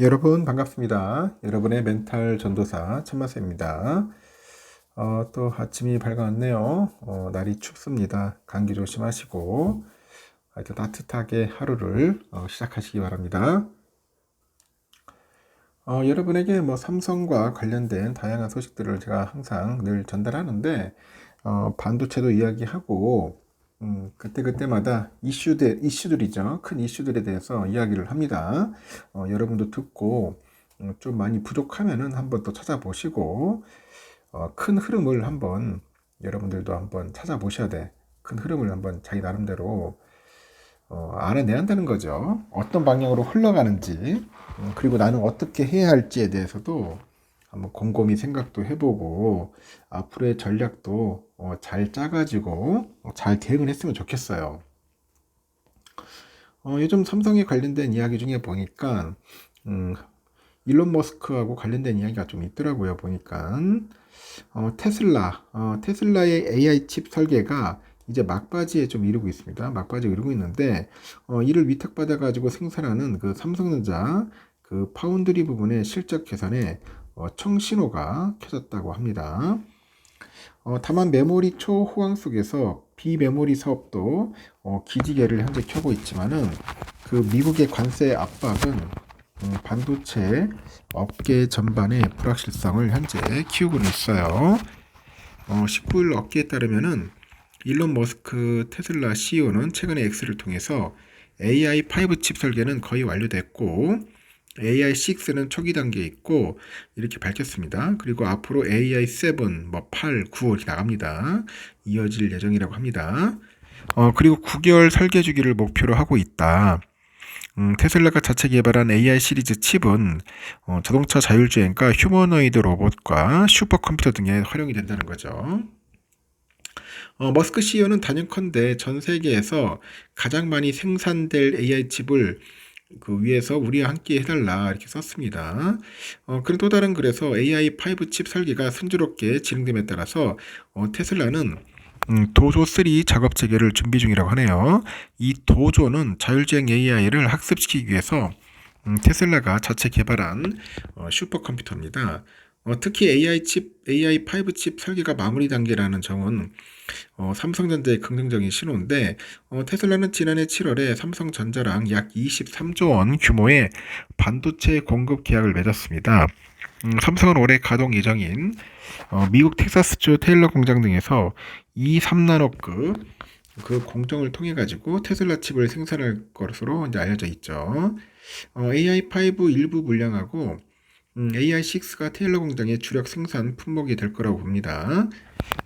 여러분 반갑습니다. 여러분의 멘탈 전도사 천마세입니다. 어, 또 아침이 밝아왔네요. 어, 날이 춥습니다. 감기 조심하시고 하여튼 따뜻하게 하루를 어, 시작하시기 바랍니다. 어, 여러분에게 뭐 삼성과 관련된 다양한 소식들을 제가 항상 늘 전달하는데 어, 반도체도 이야기하고 음, 그때그때마다 이슈들, 이슈들이죠. 큰 이슈들에 대해서 이야기를 합니다. 어, 여러분도 듣고 음, 좀 많이 부족하면은 한번 또 찾아보시고 어, 큰 흐름을 한번 여러분들도 한번 찾아보셔야 돼. 큰 흐름을 한번 자기 나름대로 어, 알아내야 한다는 거죠. 어떤 방향으로 흘러가는지, 음, 그리고 나는 어떻게 해야 할지에 대해서도 한번 곰곰이 생각도 해보고 앞으로의 전략도 어, 잘 짜가지고 어, 잘 대응을 했으면 좋겠어요. 어, 요즘 삼성에 관련된 이야기 중에 보니까 음, 일론 머스크하고 관련된 이야기가 좀 있더라고요. 보니까 어, 테슬라, 어, 테슬라의 AI 칩 설계가 이제 막바지에 좀 이르고 있습니다. 막바지에 이르고 있는데 어, 이를 위탁받아 가지고 생산하는 그 삼성전자 그 파운드리 부분의 실적 어, 청신호가 켜졌다고 합니다. 어, 다만 메모리 초호황 속에서 비메모리 사업도 어, 기지개를 현재 켜고 있지만은 그 미국의 관세 압박은 음, 반도체 업계 전반의 불확실성을 현재 키우고 있어요. 어, 19일 업계에 따르면은 일론 머스크 테슬라 CEO는 최근에 X를 통해서 AI5 칩 설계는 거의 완료됐고 AI6는 초기 단계에 있고 이렇게 밝혔습니다. 그리고 앞으로 AI7, 뭐 8, 9 이렇게 나갑니다. 이어질 예정이라고 합니다. 어, 그리고 9개월 설계 주기를 목표로 하고 있다. 음, 테슬라가 자체 개발한 AI 시리즈 칩은 어, 자동차 자율주행과 휴머노이드 로봇과 슈퍼컴퓨터 등에 활용이 된다는 거죠. 어, 머스크 CEO는 단연컨대 전 세계에서 가장 많이 생산될 AI 칩을 그 위에서 우리와 함께 해달라 이렇게 썼습니다. 어, 그리고 또 다른 글에서 AI5 칩 설계가 순조롭게 진행됨에 따라서 어, 테슬라는 음, 도조 3 작업 체계를 준비 중이라고 하네요. 이 도조는 자율주행 AI를 학습시키기 위해서 음, 테슬라가 자체 개발한 어, 슈퍼컴퓨터입니다. 어, 특히 AI 칩, AI5 칩 설계가 마무리 단계라는 점은 어, 삼성전자의 긍정적인 신호인데 어, 테슬라는 지난해 7월에 삼성전자랑 약 23조 원 규모의 반도체 공급 계약을 맺었습니다. 음, 삼성은 올해 가동 예정인 어, 미국 텍사스주 테일러 공장 등에서 2, 3나노급 그 공정을 통해 가지고 테슬라 칩을 생산할 것으로 이제 알려져 있죠. 어, AI5 일부 물량하고 음, AI6가 테일러 공장의 주력 생산 품목이 될 거라고 봅니다.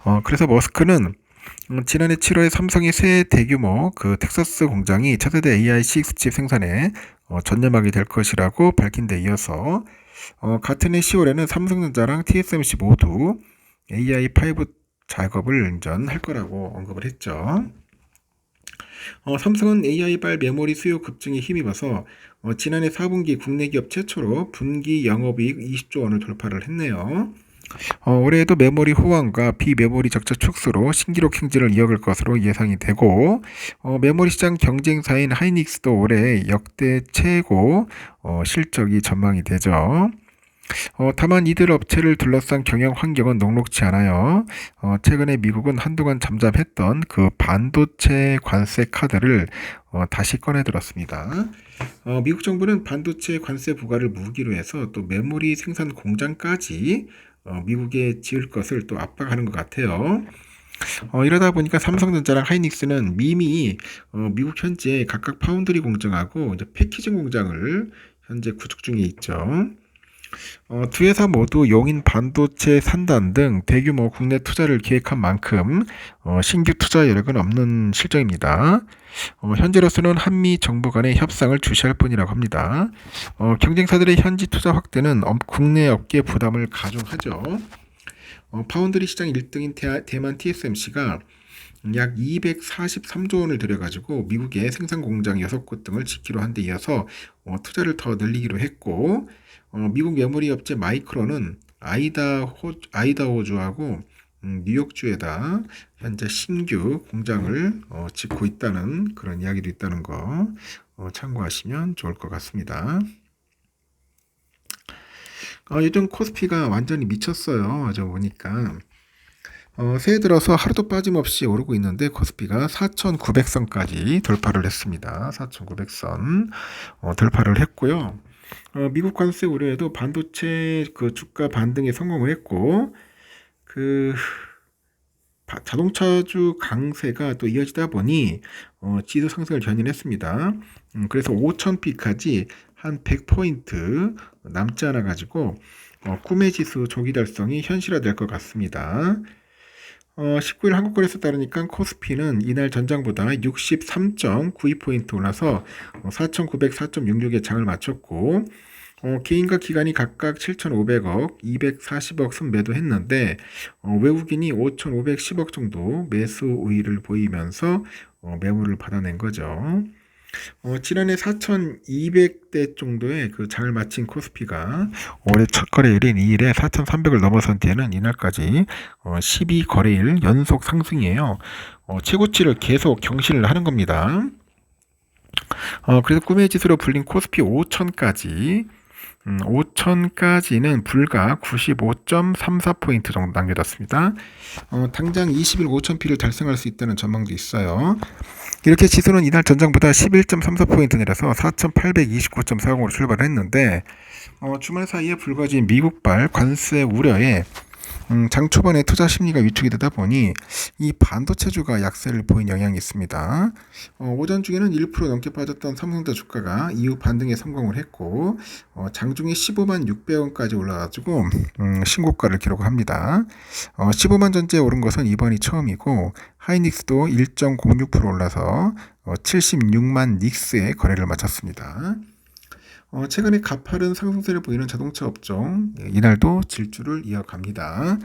어, 그래서 머스크는 음, 지난해 7월에 삼성의 새 대규모 그 텍사스 공장이 차세대 AI6 칩 생산에 어, 전념하게 될 것이라고 밝힌 데 이어서 어, 같은 해 10월에는 삼성전자랑 TSMC 모두 AI5 작업을 인전할 거라고 언급을 했죠. 어, 삼성은 AI발 메모리 수요 급증에 힘입어서 어, 지난해 4분기 국내 기업 최초로 분기 영업이익 20조 원을 돌파를 했네요. 어, 올해에도 메모리 호황과 비메모리 적자 축소로 신기록 행진을 이어갈 것으로 예상이 되고 어, 메모리 시장 경쟁사인 하이닉스도 올해 역대 최고 어, 실적이 전망이 되죠. 어, 다만 이들 업체를 둘러싼 경영 환경은 녹록치 않아요. 어, 최근에 미국은 한동안 잠잠했던 그 반도체 관세 카드를 어, 다시 꺼내 들었습니다. 어, 미국 정부는 반도체 관세 부과를 무기로 해서 또 메모리 생산 공장까지 어, 미국에 지을 것을 또 압박하는 것 같아요. 어, 이러다 보니까 삼성전자랑 하이닉스는 이미 어, 미국 현재 각각 파운드리 공장하고 이제 패키징 공장을 현재 구축 중에 있죠. 어, 두 회사 모두 용인 반도체 산단 등 대규모 국내 투자를 계획한 만큼 어, 신규 투자 여력은 없는 실정입니다. 어, 현재로서는 한미 정부 간의 협상을 주시할 뿐이라고 합니다. 어, 경쟁사들의 현지 투자 확대는 국내 업계 부담을 가중하죠. 어, 파운드리 시장 1등인 대, 만 TSMC가 약 243조 원을 들여가지고 미국의 생산 공장 6곳 등을 짓기로 한 데 이어서 어, 투자를 더 늘리기로 했고 어, 미국 메모리 업체 마이크론은 아이다호, 아이다호주하고 음, 뉴욕주에다 현재 신규 공장을 어, 짓고 있다는 그런 이야기도 있다는 거 어, 참고하시면 좋을 것 같습니다. 어, 요즘 코스피가 완전히 미쳤어요. 저 보니까. 어, 새해 들어서 하루도 빠짐없이 오르고 있는데 코스피가 4,900선까지 돌파를 했습니다. 4,900선 어, 돌파를 했고요. 어, 미국 관세 우려에도 반도체 그 주가 반등에 성공을 했고 그 바- 자동차주 강세가 또 이어지다 보니 어, 지수 상승을 견인했습니다. 음, 그래서 5,000피까지 한 100포인트 남지 않아 가지고 어, 꿈의 지수 조기 달성이 현실화될 것 같습니다. 어, 19일 한국거래소 따르니까 코스피는 이날 전장보다 63.92포인트 올라서 4,900, 4.66에 장을 마쳤고 어, 개인과 기관이 각각 7,500억, 240억 순매도 했는데 어, 외국인이 5,510억 정도 매수 우위를 보이면서 어, 매물을 받아낸 거죠. 어, 지난해 4,200대 정도의 그 장을 마친 코스피가 올해 첫 거래일인 2일에 4,300을 넘어선 뒤에는 이날까지 어, 12거래일 연속 상승이에요. 어, 최고치를 계속 경신을 하는 겁니다. 어, 그래서 꿈의 지수로 불린 코스피 5천까지 음, 5천까지는 불과 95.34포인트 정도 남겨졌습니다. 어, 당장 20일 5천피를 달성할 수 있다는 전망도 있어요. 이렇게 지수는 이날 전장보다 11.34포인트 내려서 4,829.40으로 출발했는데 어, 주말 사이에 불거진 미국발 관세 우려에 음, 장 초반에 투자 심리가 위축이 되다 보니 이 반도체주가 약세를 보인 영향이 있습니다. 어, 오전 중에는 1% 넘게 빠졌던 삼성전자 주가가 이후 반등에 성공을 했고 어, 장중에 15만 600원까지 올라가지고 음, 신고가를 기록합니다. 어, 15만 전제 오른 것은 이번이 처음이고 하이닉스도 1.06% 올라서 어, 76만 닉스의 거래를 마쳤습니다. 어, 최근에 가파른 상승세를 보이는 자동차 업종 예, 이날도 질주를 이어갑니다.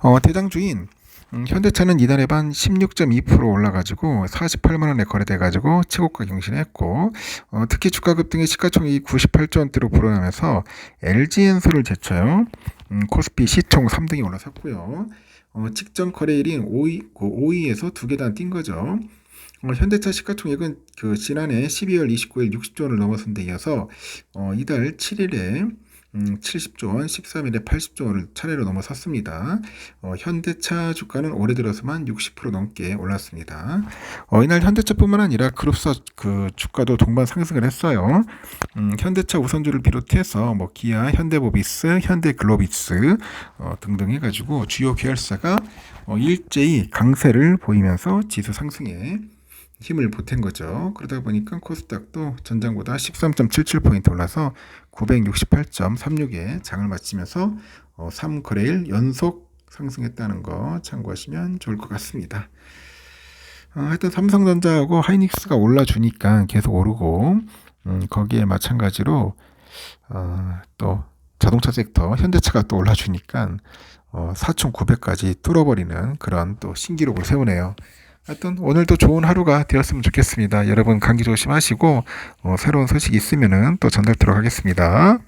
어, 대장주인 음, 현대차는 이달에 반 16.2% 올라가지고 48만 원에 거래돼가지고 최고가 경신했고 어, 특히 주가 급등의 시가총액이 98조 원대로 불어나면서 LG엔솔을 제쳐요. 음, 코스피 시총 3등이 올라섰고요. 어, 직전 거래일인 5위, 그 5위에서 두 계단 뛴 거죠. 어, 현대차 시가총액은 그 지난해 12월 29일 60조 원을 넘어선 데 이어서 어, 이달 7일에 음, 70조 원, 13일에 80조 원을 차례로 넘어섰습니다. 어, 현대차 주가는 올해 들어서만 60% 넘게 올랐습니다. 어, 이날 현대차뿐만 아니라 그룹사 그 주가도 동반 상승을 했어요. 음, 현대차 우선주를 비롯해서 뭐 기아, 현대모비스, 현대글로비스 어, 등등 해가지고 주요 계열사가 어, 일제히 강세를 보이면서 지수 상승에 힘을 보탠 거죠. 그러다 보니까 코스닥도 전장보다 13.77포인트 올라서 968.36에 장을 마치면서 어, 3거래일 연속 상승했다는 거 참고하시면 좋을 것 같습니다. 어, 하여튼 삼성전자하고 하이닉스가 올라주니까 계속 오르고 음, 거기에 마찬가지로 어, 또 자동차 섹터 현대차가 또 올라주니까 어, 4,900까지 뚫어버리는 그런 또 신기록을 세우네요. 하여튼 오늘도 좋은 하루가 되었으면 좋겠습니다. 여러분 감기 조심하시고 어, 새로운 소식 있으면은 또 전달드리도록 하겠습니다.